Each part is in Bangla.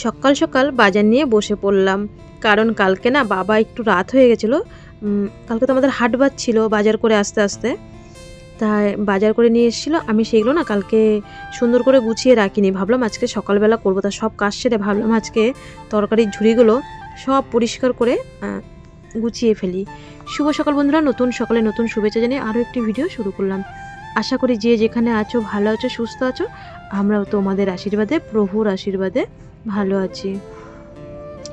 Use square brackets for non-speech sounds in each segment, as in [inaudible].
সকাল সকাল বাজার নিয়ে বসে পড়লাম। কারণ কালকে না বাবা একটু রাত হয়ে গেছিল। কালকে তো আমাদের হাট বার ছিল বাজার করে আস্তে আস্তে। তাই বাজার করে নিয়ে এসেছিল। আমি সেগুলো না কালকে সুন্দর করে গুছিয়ে রাখিনি। ভাবলাম আজকে সকালবেলা করব। তা সব কাজ সেরে ভাবলাম আজকে তরকারির ঝুড়িগুলো সব পরিষ্কার করে গুছিয়ে ফেলি। শুভ সকাল বন্ধুরা। নতুন সকালে নতুন শুভেচ্ছা জানিয়ে আরও একটি ভিডিও শুরু করলাম। আশা করি যে যেখানে আছো, ভালো আছো, সুস্থ আছো আমরাও তোমাদের আশীর্বাদে, প্রভুর আশীর্বাদে ভালো আছি।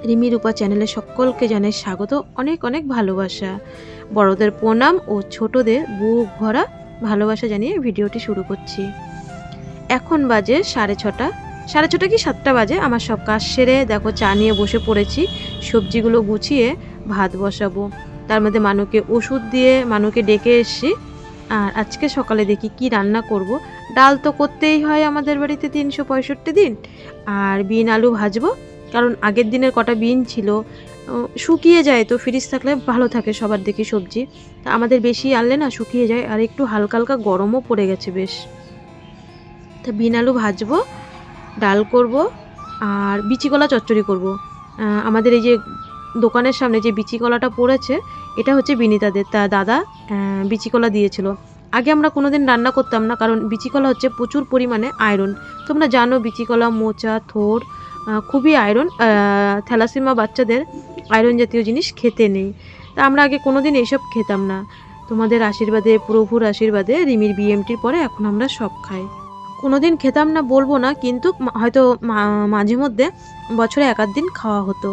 রিমি রূপা চ্যানেলে সকলকে জানাই স্বাগত, অনেক অনেক ভালোবাসা। বড়দের প্রণাম ও ছোটদের বুক ভরা ভালোবাসা জানিয়ে ভিডিওটি শুরু করছি। এখন বাজে সাড়ে ছটা। সাড়ে ছটা কি সাতটা বাজে? আমার সব কাজ সেরে দেখো চা নিয়ে বসে পড়েছি, সবজিগুলো গুছিয়ে ভাত বসাবো। তার মধ্যে মানুকে ওষুধ দিয়ে মানুকে ডেকে এসছি। আর আজকে সকালে দেখি কি রান্না করব। ডাল তো করতেই হয় আমাদের বাড়িতে তিনশো পঁয়ষট্টি দিন। আর বিন, আলু ভাজবো, কারণ আগের দিনের কটা বিন ছিল শুকিয়ে যায় তো ফ্রিজ থাকলে ভালো থাকে সবার দেখি সবজি। তা আমাদের বেশি আনলে না শুকিয়ে যায়, আর একটু হালকা হালকা গরমও পড়ে গেছে বেশ। তা বিন, আলু ভাজবো, ডাল করব, আর বিচি বিচিকলা চচ্চড়ি করব। আমাদের এই যে দোকানের সামনে যে বিচিকলাটা পড়েছে এটা হচ্ছে বিনিতাদের। তা দাদা বিচিকলা দিয়েছিল। আগে আমরা কোনোদিন রান্না করতাম না, কারণ বিচিকলা হচ্ছে প্রচুর পরিমাণে আয়রন তোমরা জানো বিচিকলা, মোচা, থোর খুবই আয়রন থ্যালাসিমা বাচ্চাদের আয়রন জাতীয় জিনিস খেতে নেই। তা আমরা আগে কোনোদিন এইসব খেতাম না। তোমাদের আশীর্বাদে, প্রভুর আশীর্বাদে রিমির বিএমটির পরে এখন আমরা সব খাই। কোনোদিন খেতাম না, বলব না, কিন্তু হয়তো মাঝে মধ্যে বছরে এক দিন খাওয়া হতো।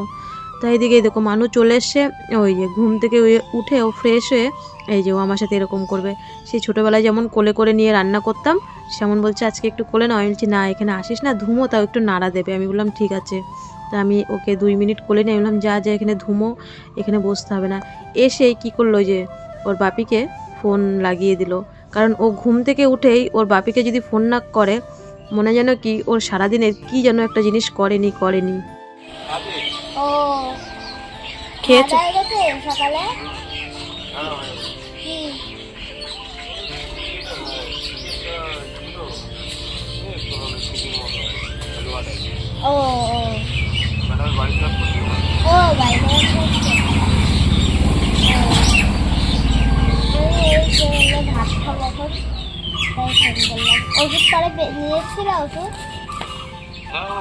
তাই এদিকে দেখো মানুষ চলে এসছে, ওই যে ঘুম থেকে উঠে ও ফ্রেশ হয়ে এই যে ও আমার সাথে এরকম করবে। সেই ছোটোবেলায় যেমন কোলে করে নিয়ে রান্না করতাম, সেমন বলছে, আজকে একটু কোলে না আমি বলছি, না, এখানে আসিস না, ধুমো, তাও একটু নাড়া দেবে। আমি বললাম, ঠিক আছে। তা আমি ওকে দুই মিনিট কোলে নিয়ে বললাম, যা যা, এখানে ধুমো, এখানে বসতে হবে না। এসে কি করল যে, ওর বাপিকে ফোন লাগিয়ে দিল। কারণ ও ঘুম থেকে উঠেই ওর বাপিকে যদি ফোন না করে, মনে যেন কি, ওর সারাদিনের কি যেন একটা জিনিস করেনি করেনি। ও। খেয়েছে? সকালে? কি? ও ও। ভাত খাব এখন। তাই ফোন করলাম। ওষুধ পরে বে- নিয়েছিল ওষুধ ও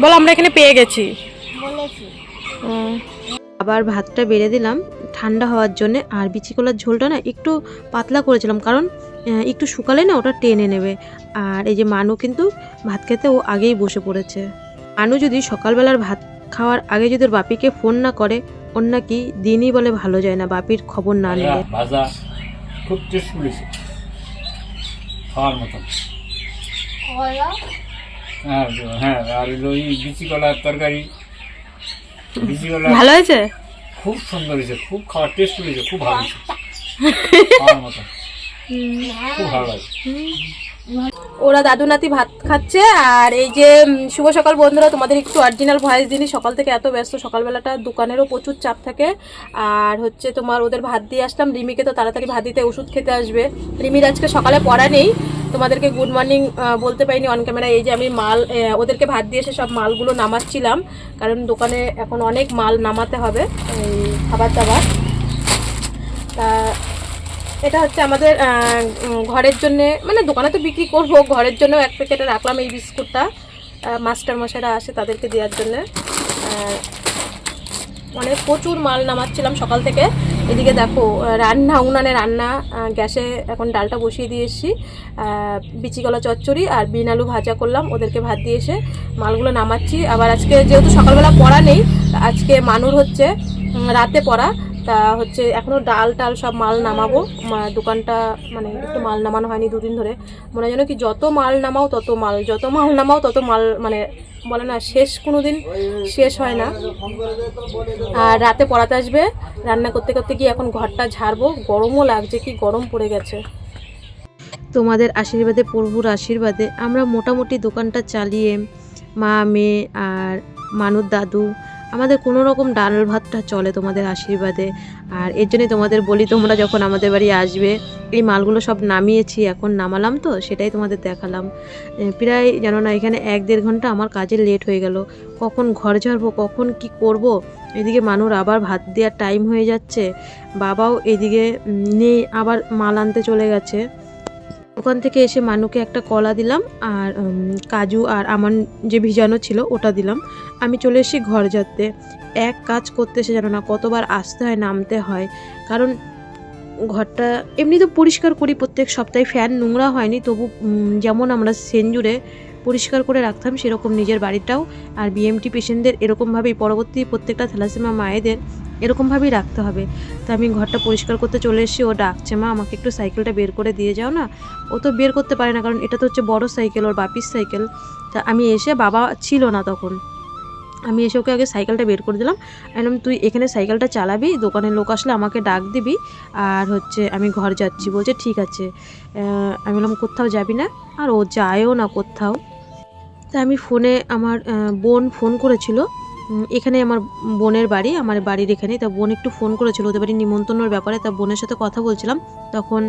বল আমরা এখানে পেয়ে গেছি। বলেছি। আবার ভাতটা বেড়ে দিলাম। ঠান্ডা হওয়ার জন্য আর বিচি কলার ঝোলটা না একটু পাতলা করেছিলাম। কারণ একটু শুকালে না ওটা টেনে নেবে। আর এই যে মানু কিন্তু ভাত খেতে ও আগেই বসে পড়েছে। মানু যদি সকালবেলার ভাত খাওয়ার আগে যদি ওর বাপিকে ফোন না করে ওর নাকি দিনই বলে ভালো যায় না বাপির খবর না নিলে। খুব টেস্ট খাওয়ার মতন। বলো হ্যাঁ হ্যাঁ আর হলো ওই বিচি কলার তরকারি। বিচি কলা ভালো হয়েছে? খুব সুন্দর হয়েছে খুব খাওয়ার টেস্ট করেছে খুব ভালো হয়েছে। [laughs] খাওয়ার মতন খুব ভালো লাগে ওরা দাদু নাতি ভাত খাচ্ছে, আর এই যে শুভ সকাল বন্ধুরা, তোমাদের একটু অরিজিনাল ভয়েস দিনই সকাল থেকে এত ব্যস্ত, সকালবেলাটা দোকানেরও প্রচুর চাপ থাকে। আর হচ্ছে তোমার ওদের ভাত দিয়ে আসলাম। রিমিকে তো তাড়াতাড়ি ভাত দিতে ওষুধ খেতে আসবে। রিমির আজকে সকালে পড়া নেই। তোমাদেরকে গুড মর্নিং বলতে পারিনি অন ক্যামেরা এই যে আমি মাল ওদেরকে ভাত দিয়ে এসে সব মালগুলো নামাচ্ছিলাম। কারণ দোকানে এখন অনেক মাল নামাতে হবে খাবার দাবার। তা এটা হচ্ছে আমাদের ঘরের জন্য মানে দোকানে তো বিক্রি করব, ঘরের জন্য এক প্যাকেটে রাখলাম এই বিস্কুটটা। মাস্টার মশাইরা আসে তাদেরকে দেওয়ার জন্য। মানে প্রচুর মাল নামাচ্ছিলাম সকাল থেকে। এদিকে দেখো রান্না, উনানে রান্না গ্যাসে এখন ডালটা বসিয়ে দিয়ে এসেছি। বিচিকলা চচ্চড়ি আর বিন আলু ভাজা করলাম, ওদেরকে ভাত দিয়ে এসে মালগুলো নামাচ্ছি। আবার আজকে যেহেতু সকালবেলা পড়া নেই, আজকে মানুর হচ্ছে রাতে পড়া। তা হচ্ছে এখনও ডাল টাল সব মাল নামাবো। দোকানটা মানে একটু মাল নামানো হয়নি দুদিন ধরে। মনে হয় যেন কি যত মাল নামাও তত মাল, যত মাল নামাও তত মাল মানে বলে না, শেষ কোনো দিন শেষ হয় না। আর রাতে পড়াতে আসবে, রান্না করতে করতে গিয়ে এখন ঘরটা ঝাড়বো। গরমও লাগছে, কি গরম পড়ে গেছে। তোমাদের আশীর্বাদে, প্রভুর আশীর্বাদে আমরা মোটামুটি দোকানটা চালিয়ে মা, মেয়ে আর মানুর দাদু আমাদের কোনো রকম ডাল ভাতটা চলে তোমাদের আশীর্বাদে। আর এর জন্যই তোমাদের বলি, তোমরা যখন আমাদের বাড়ি আসবে, এই মালগুলো সব নামিয়েছি, এখন নামালাম তো, সেটাই তোমাদের দেখালাম। প্রায় জানো না এখানে এক দেড় ঘণ্টা আমার কাজে লেট হয়ে গেল। কখন ঘর ঝাড়বো, কখন কি করব? এদিকে মানুর আবার ভাত দেওয়ার টাইম হয়ে যাচ্ছে। বাবাও এদিকে নেই, আবার মাল আনতে চলে গেছে। ওখান থেকে এসে মানুকে একটা কলা দিলাম আর কাজু আর আমার যে ভিজানো ছিল ওটা দিলাম। আমি চলে এসেছি ঘর যাতে এক কাজ করতে এসে জানো না, কতবার আসতে হয়, নামতে হয়। কারণ ঘরটা এমনি তো পরিষ্কার করি, প্রত্যেক সপ্তাহে ফ্যান নোংরা হয়নি, তবু যেমন আমরা সেঞ্জুরে পরিষ্কার করে রাখতাম সেরকম নিজের বাড়িটাও। আর বিএমটি পেশেন্টদের এরকমভাবেই পরবর্তী প্রত্যেকটা থ্যালাসেমা মায়েদের এরকমভাবেই রাখতে হবে। তা আমি ঘরটা পরিষ্কার করতে চলে এসেছি, ও ডাকছে, মা, আমাকে একটু সাইকেলটা বের করে দিয়ে যাও না। ও তো বের করতে পারে না, কারণ এটা তো হচ্ছে বড় সাইকেল, ওর বাপির সাইকেল। তা আমি এসে বাবা ছিল না তখন। আমি এসে ওকে আগে সাইকেলটা বের করে দিলাম। একদম তুই এখানে সাইকেলটা চালাবি, দোকানের লোক আসলে আমাকে ডাক দিবি, আর হচ্ছে আমি ঘর যাচ্ছি। বলছে, ঠিক আছে। আমি বললাম, কোথাও যাবি না? আর ও যায়ও না কোথাও। তা আমি ফোনে আমার বোন ফোন করেছিল। এখানে আমার বোনের বাড়ি, আমার বাড়ির এখানে। তা বোন একটু ফোন করেছিল, ওদের বাড়ি নিমন্ত্রণের ব্যাপারে। তা বোনের সাথে কথা বলছিলাম। তখন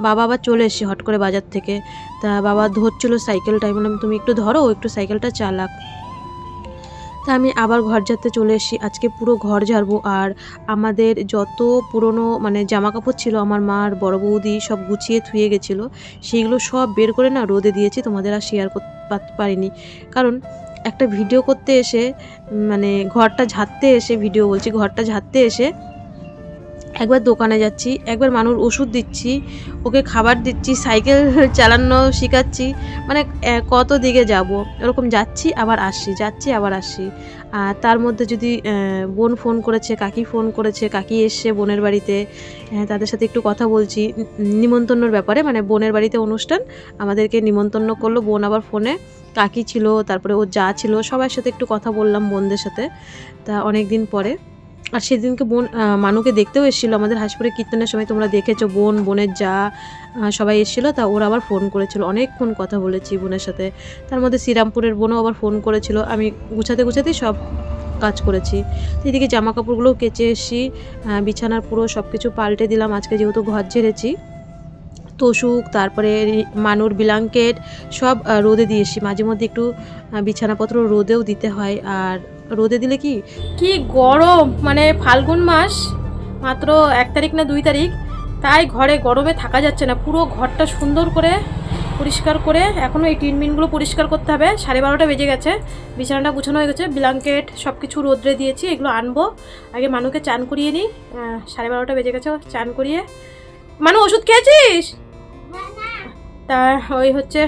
বাবা আবার চলে এসছে হট করে বাজার থেকে। তা বাবা ধরছিল সাইকেলটা আমি বললাম, তুমি একটু ধরো একটু সাইকেলটা চালাক। তা আমি আবার ঘর ঝাড়তে চলে এসেছি। আজকে পুরো ঘর ঝাড়বো আর আমাদের যত পুরনো মানে জামা কাপড় ছিল, আমার মার, বড় বৌদি সব গুছিয়ে থুয়ে গেছিল, সেইগুলো সব বের করে না রোদে দিয়েছি, তোমাদের আর শেয়ার করতে পারিনি। কারণ একটা ভিডিও করতে এসে মানে ঘরটা ঝাড়তে এসে ভিডিও বলছি, ঘরটা ঝাড়তে এসে একবার দোকানে যাচ্ছি, একবার মানুষ ওষুধ দিচ্ছি, ওকে খাবার দিচ্ছি, সাইকেল [laughs] চালানো শেখাচ্ছি মানে কত দিকে যাব? এরকম যাচ্ছি, আবার আসছি, যাচ্ছি, আবার আসছি। আর তার মধ্যে যদি বোন ফোন করেছে, কাকি ফোন করেছে, কাকি এসছে বোনের বাড়িতে তাদের সাথে একটু কথা বলছি। নিমন্ত্রণের ব্যাপারে মানে বোনের বাড়িতে অনুষ্ঠান, আমাদেরকে নিমন্ত্রণ করল, বোন আবার ফোনে, কাকি ছিল, তারপরে ও যা ছিল, সবার সাথে একটু কথা বললাম বোনদের সাথে। তা অনেক দিন পরে আর সেদিনকে বোন মানুকে দেখতেও এসেছিল। আমাদের হাসপুরে কীর্তনের সময় তোমরা দেখেছ, বোন, বোনের যা সবাই এসেছিল, তা ওরা আবার ফোন করেছিল। অনেকক্ষণ কথা বলেছি বোনের সাথে। তার মধ্যে শ্রীরামপুরের বোনও আবার ফোন করেছিল। আমি গুছাতে গুছাতেই সব কাজ করেছি। এদিকে জামা কাপড়গুলোও কেচে এসেছি বিছানার পুরো সব কিছু পাল্টে দিলাম। আজকে যেহেতু ঘর ঝেড়েছি, তোষুক, তারপরে মানুর ব্ল্যাঙ্কেট সব রোদে দিয়ে এসেছি। মাঝে মধ্যে একটু বিছানাপত্র রোদেও দিতে হয়। আর রোদে দিলে কি? কি গরম! মানে ফাল্গুন মাস মাত্র এক তারিখ না দুই তারিখ তাই ঘরে গরমে থাকা যাচ্ছে না। পুরো ঘরটা সুন্দর করে পরিষ্কার করে এখনও এই টিন মিনগুলো পরিষ্কার করতে হবে। সাড়ে বারোটা বেজে গেছে বিছানাটা গুছানো হয়ে গেছে ব্ল্যাঙ্কেট সব কিছু রোদ্রে দিয়েছি এগুলো আনব। আগে মানুকে চান করিয়ে নিই। সাড়ে বারোটা বেজে গেছে চান করিয়ে। মানু ওষুধ খেয়েছিস? তা ওই হচ্ছে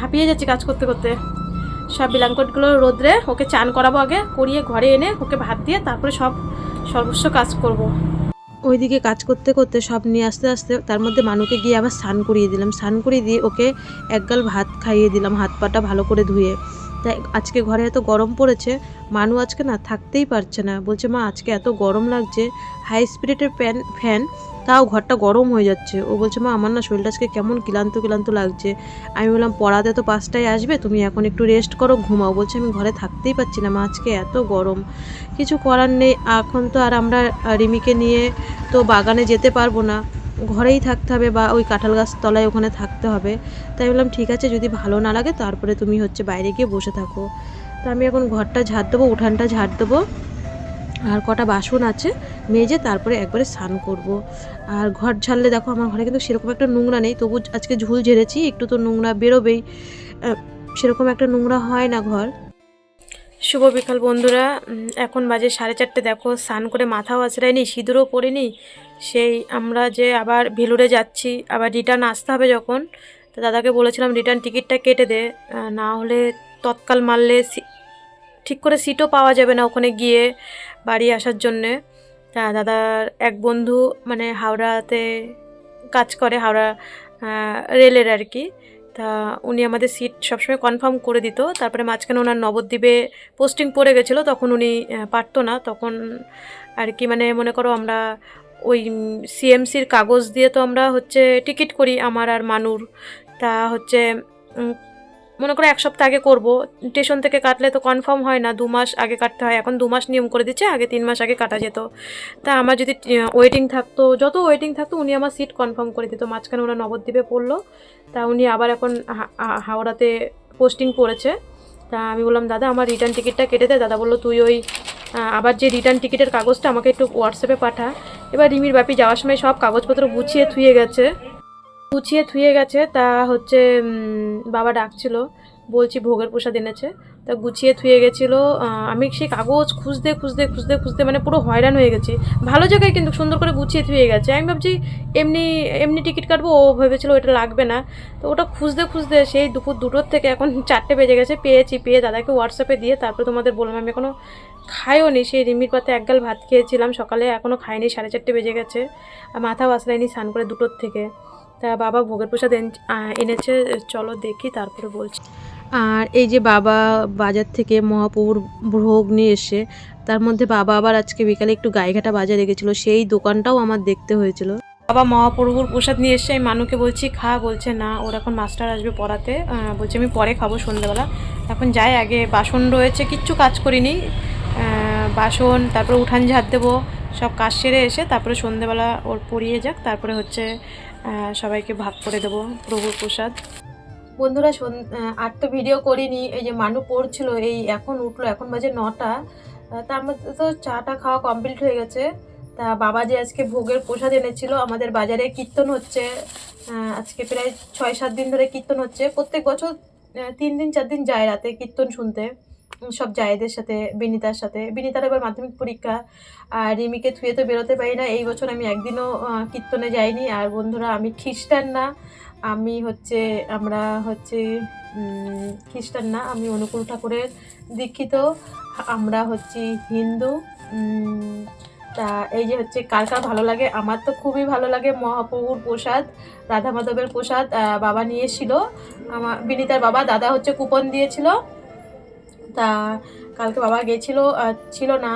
হাঁপিয়ে যাচ্ছে কাজ করতে করতে। সব ব্ল্যাঙ্কেটগুলো রোদ্রে ওকে চান করাবো আগে, করিয়ে ঘরে এনে ওকে ভাত দিয়ে তারপরে সব সর্বস্ব কাজ করব। ওইদিকে কাজ করতে করতে সব নিয়ে আসতে আসতে তার মধ্যে মানুকে গিয়ে আবার স্নান করিয়ে দিলাম। স্নান করিয়ে দিয়ে ওকে একগাল ভাত খাইয়ে দিলাম, হাত পাটা ভালো করে ধুয়ে। তাই আজকে ঘরে এত গরম পড়েছে, মানু আজকে না থাকতেই পারছে না। বলছে, মা, আজকে এত গরম লাগছে। হাই স্পিরিটের প্যান ফ্যান তাও ঘরটা গরম হয়ে যাচ্ছে। ও বলছে, মা, আমার না শরীরটা আজকে কেমন ক্লান্ত ক্লান্ত লাগছে। আমি বললাম, পড়াতে তো পাঁচটায় আসবে, তুমি এখন একটু রেস্ট করো, ঘুমাও। বলছে, আমি ঘরে থাকতেই পারছি না মা, আজকে এত গরম। কিছু করার নেই, এখন তো আর আমরা রিমিকে নিয়ে তো বাগানে যেতে পারব না। ঘরেই থাকতে হবে বা ওই কাঁঠাল গাছ তলায় ওখানে থাকতে হবে। তাই বললাম, ঠিক আছে, যদি ভালো না লাগে, তারপরে তুমি হচ্ছে বাইরে গিয়ে বসে থাকো। তো আমি এখন ঘরটা ঝাড় দেবো, উঠানটা ঝাড় দেবো। আর কটা বাসন আছে, মেজে তারপরে একবারে স্নান করব। আর ঘর ঝাড়লে দেখো আমার ঘরে কিন্তু সেরকম একটা নোংরা নেই, তবু আজকে ঝুল ঝেড়েছি, একটু তো নোংরা বেরোবেই। সেরকম একটা নোংরা হয় না ঘর। শুভ বিকাল বন্ধুরা এখন বাজে সাড়ে চারটে, দেখো স্নান করে মাথাও আছড়াইনি সিঁদুরও পরিনি সেই আমরা যে আবার ভেলুরে যাচ্ছি, আবার রিটার্ন আসতে হবে যখন, তো দাদাকে বলেছিলাম রিটার্ন টিকিটটা কেটে দে না হলে তৎকাল মারলে ঠিক করে সিটও পাওয়া যাবে না ওখানে গিয়ে বাড়ি আসার জন্যে। দাদার এক বন্ধু মানে হাওড়াতে কাজ করে, হাওড়া রেলের আর কি। তা উনি আমাদের সিট সবসময় কনফার্ম করে দিত। তারপরে মাঝখানে ওনার নবদ্বীপে পোস্টিং পড়ে গেছিল, তখন উনি পারতো না। তখন আর কি মানে মনে করো আমরা ওই সিএমসির কাগজ দিয়ে তো আমরা হচ্ছে টিকিট করি, আমার আর মানুর। তা হচ্ছে মনে করো এক সপ্তাহ আগে করব। স্টেশন থেকে কাটলে তো কনফার্ম হয় না, দু মাস আগে কাটতে হয়। এখন দু মাস নিয়ম করে দিচ্ছে, আগে তিন মাস আগে কাটা যেত। তা আমার যদি ওয়েটিং থাকতো, যত ওয়েটিং থাকতো, উনি আমার সিট কনফার্ম করে দিত। মাঝখানে ওরা নবদ্বীপে পড়ল। তা উনি আবার এখন হাওড়াতে পোস্টিং পড়েছে তা আমি বললাম, দাদা, আমার রিটার্ন টিকিটটা কেটে দে। দাদা বলল, তুই ওই আবার যে রিটার্ন টিকিটের কাগজটা আমাকে একটু হোয়াটসঅ্যাপে পাঠা। এবার রিমির বাপি যাওয়ার সময় সব কাগজপত্র গুছিয়ে থুয়ে গেছে। গুছিয়ে থুয়ে গেছে, তা হচ্ছে বাবা ডাকছিল, বলছি ভোগের প্রসাদ এনেছে, তা গুছিয়ে থুয়ে গেছিল আমি সেই কাগজ খুঁজতে খুঁজতে খুঁজতে খুঁজতে মানে পুরো হয়রান হয়ে গেছি। ভালো জায়গায় কিন্তু সুন্দর করে গুছিয়ে থুয়ে গেছে। আমি ভাবছি, এমনি এমনি টিকিট কাটবো, ও ভেবেছিল ওটা লাগবে না। তো ওটা খুঁজতে খুঁজতে সেই দুপুর দুটোর থেকে এখন [laughs] চারটে বেজে গেছে, পেয়েছি, পেয়ে দাদাকে হোয়াটসঅ্যাপে দিয়ে তারপরে তোমাদের বললাম, আমি এখনও খাইও নি সেই রিমির পাতে এক গাল ভাত খেয়েছিলাম, সকালে এখনও খাইনি, সাড়ে চারটে বেজে গেছে, আর মাথা বাসলাইনি স্নান করে দুটোর থেকে। তা বাবা ভোগের প্রসাদ এন- এনেছে চলো দেখি তারপরে বলছি। আর এই যে বাবা বাজার থেকে মহাপ্রভুর ভোগ নিয়ে এসে তার মধ্যে বাবা আবার আজকে বিকালে একটু গায়েঘাটা বাজারে গেছিল সেই দোকানটাও আমার দেখতে হয়েছিল। বাবা মহাপ্রভুর প্রসাদ নিয়ে এসে আমি মানুকে বলছি খা বলছে না ওর এখন মাস্টার আসবে পড়াতে। বলছে আমি পরে খাব সন্ধ্যাবেলা। এখন যাই আগে বাসন রয়েছে কিচ্ছু কাজ করিনি। বাসন তারপরে উঠান ঝাড় দেবো সব কাজ সেরে এসে তারপরে সন্ধ্যেবেলা ওর পড়িয়ে যাক তারপরে হচ্ছে সবাইকে ভাগ করে দেবো, প্রভুর প্রসাদ। বন্ধুরা আর তো ভিডিও করিনি, এই যে মানু পড়ছিল, এই এখন উঠল, এখন বাজে নটা। তার মধ্যে তো চাটা খাওয়া কমপ্লিট হয়ে গেছে। তা বাবা যে আজকে ভোগের প্রসাদ এনেছিল, আমাদের বাজারে কীর্তন হচ্ছে। আজকে প্রায় ছয় সাত দিন ধরে কীর্তন হচ্ছে। প্রত্যেক বছর তিন দিন, চার দিন যায় রাতে কীর্তন শুনতে। সব জায়েদের সাথে, বিনিতার সাথে। বিনিতার এবার মাধ্যমিক পরীক্ষা। আর রিমিকে থুয়ে তো বেরোতে পারি না। এই বছর আমি একদিনও কীর্তনে যাইনি। আর বন্ধুরা, আমি খ্রিস্টান না। আমি হচ্ছে, আমরা হচ্ছে খ্রিস্টান না। আমি অনুকূল ঠাকুরের দীক্ষিত। আমরা হচ্ছি হিন্দু। তা এই যে হচ্ছে, কার কার ভালো লাগে? আমার তো খুবই ভালো লাগে মহাপ্রভুর প্রসাদ রাধা মাধবের প্রসাদ বাবা নিয়ে এসেছিল আমার বিনিতার বাবা, দাদা হচ্ছে কুপন দিয়েছিল। তা কালকে বাবা গেছিল ছিল না।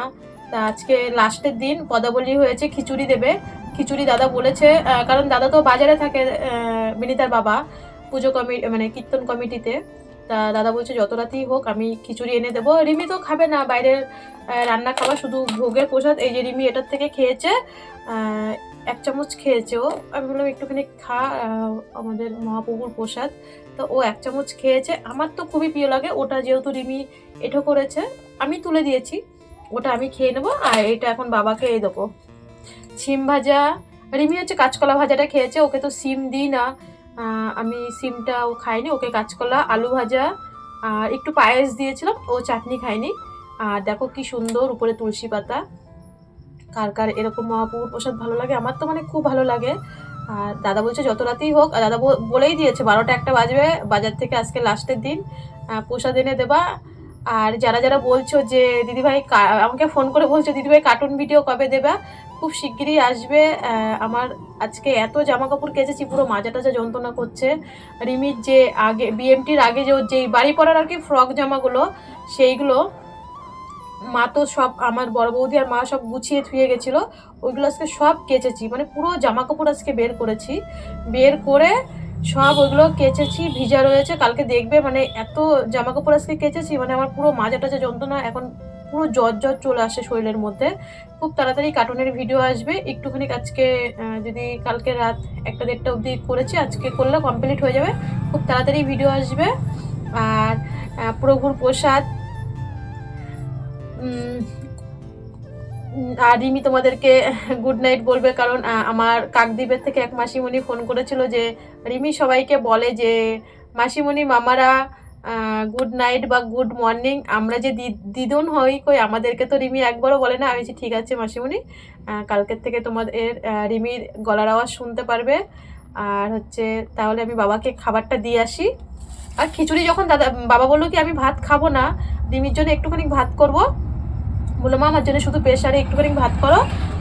তা আজকে লাস্টের দিন পদাবলী হয়েছে, খিচুড়ি দেবে। খিচুড়ি দাদা বলেছে কারণ দাদা তো বাজারে থাকে বিনিতার বাবা, পুজো কমিটি মানে কীর্তন কমিটিতে। তা দাদা বলছে, যত রাতেই হোক, আমি খিচুড়ি এনে দেবো। রিমি তো খাবে না, বাইরের রান্না খাওয়া শুধু ভোগের প্রসাদ। এই যে রিমি এটার থেকে খেয়েছে এক চামচ খেয়েছে ও। আমি বললাম, একটুখানি খা আমাদের মহাপ্রভুর প্রসাদ। তো ও এক চামচ খেয়েছে। আমার তো খুবই প্রিয় লাগে। ওটা যেহেতু রিমি এঠো করেছে, আমি তুলে দিয়েছি। ওটা আমি খেয়ে নেব আর এটা এখন বাবাকে এই দেবো। সিম ভাজা, রিমি হচ্ছে কাঁচকলা ভাজাটা খেয়েছে। ওকে তো সিম দিই না। আমি সিমটা ও খাইনি ওকে কাঁচকলা, আলু ভাজা আর একটু পায়েস দিয়েছিলাম। ও চাটনি খায়নি। আর দেখো কি সুন্দর উপরে তুলসী পাতা। কার কার এরকম মহাপ্রভুর প্রসাদ ভালো লাগে? আমার তো মানে খুব ভালো লাগে। আর দাদা বলছে যত রাতেই হোক, আর দাদা বল- বলেই দিয়েছে, বারোটা একটা বাজবে, বাজার থেকে আজকে লাস্টের দিন প্রসাদ এনে দেবা। আর যারা যারা বলছো যে, দিদিভাই আমাকে ফোন করে বলছো, দিদিভাই কার্টুন ভিডিও কবে দেবা? খুব শিগগিরই আসবে। আমার আজকে এত জামা কাপড় কেচেছি, পুরো মাজা টাজা যন্ত্রণা করছে। রিমির যে আগে বিএমটির আগে যে যেই বাড়ি পড়ার আর কি ফ্রক জামাগুলো, সেইগুলো মা তো সব আমার বড় বৌদি আর মা সব গুছিয়ে থুয়ে গেছিল। ওইগুলো আজকে সব কেচেছি। মানে পুরো জামা কাপড় আজকে বের করেছি। বের করে সব ওইগুলো কেচেছি, ভিজা রয়েছে। কালকে দেখবে মানে এত জামা কাপড় আজকে কেচেছি মানে আমার পুরো মাজা টাজা যন্ত্রণা এখন পুরো জ্বর জ্বর চলে আসে শরীরের মধ্যে। খুব তাড়াতাড়ি কার্টুনের ভিডিও আসবে। একটুখানি আজকে যদি কালকে রাত একটা দেড়টা অবধি করেছি, আজকে করলে কমপ্লিট হয়ে যাবে। খুব তাড়াতাড়ি ভিডিও আসবে। আর প্রভুর প্রসাদ আর রিমি তোমাদেরকে গুড নাইট বলবে কারণ আমার কাকদ্বীপের থেকে এক মাসিমণি ফোন করেছিল যে, রিমি সবাইকে বলে যে, মাসিমণি, মামারা গুড নাইট বা গুড মর্নিং আমরা যে দিদুন হই কই, আমাদেরকে তো রিমি একবারও বলে না। আমি ঠিক আছে মাসিমণি কালকের থেকে তোমাদের রিমির গলার আওয়াজ শুনতে পারবে। আর হচ্ছে, তাহলে আমি বাবাকে খাবারটা দিয়ে আসি। আর খিচুড়ি যখন দাদা, বাবা বলল কি, আমি ভাত খাব না, রিমির জন্য একটুখানি ভাত করব। বলল, মা, আমার জন্য শুধু প্রেশারে একটুখানি ভাত করো।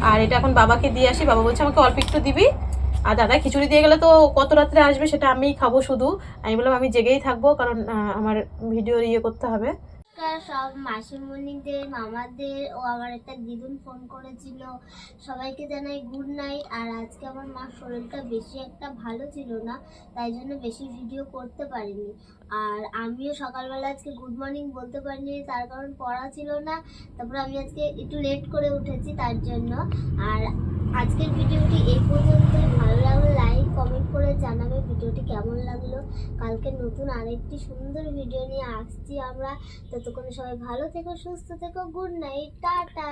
আর এটা এখন বাবাকে দিয়ে আসি। বাবা বলছে, আমাকে অল্প একটু দিবি। আর দাদা খিচুড়ি দিয়ে গেলে তো কত রাত্রে আসবে সেটা আমিই খাব শুধু। আমি বললাম, আমি জেগেই থাকব কারণ আমার ভিডিও ইয়ে করতে হবে। নমস্কার সব মাসিমণিদের, মামাদের, ও আমার একটা দিদুন ফোন করেছিল। সবাইকে জানাই গুড নাইট আর আজকে আমার মার শরীরটা বেশি একটা ভালো ছিল না, তাই জন্য বেশি ভিডিও করতে পারিনি। আর আমিও সকালবেলা আজকে গুড মর্নিং বলতে পারিনি, তার কারণ পড়া ছিল না। তারপর আমি আজকে একটু লেট করে উঠেছি, তার জন্য। আর আজকের ভিডিওটি এই পর্যন্ত ভালো লাগলে লাইক কমেন্ট করে জানাবে ভিডিওটি কেমন লাগল। কালকে নতুন আরেকটি সুন্দর ভিডিও নিয়ে আসছি আমরা। ততক্ষণ সবাই ভালো থেকো, সুস্থ থেকো গুড নাইট টাটা।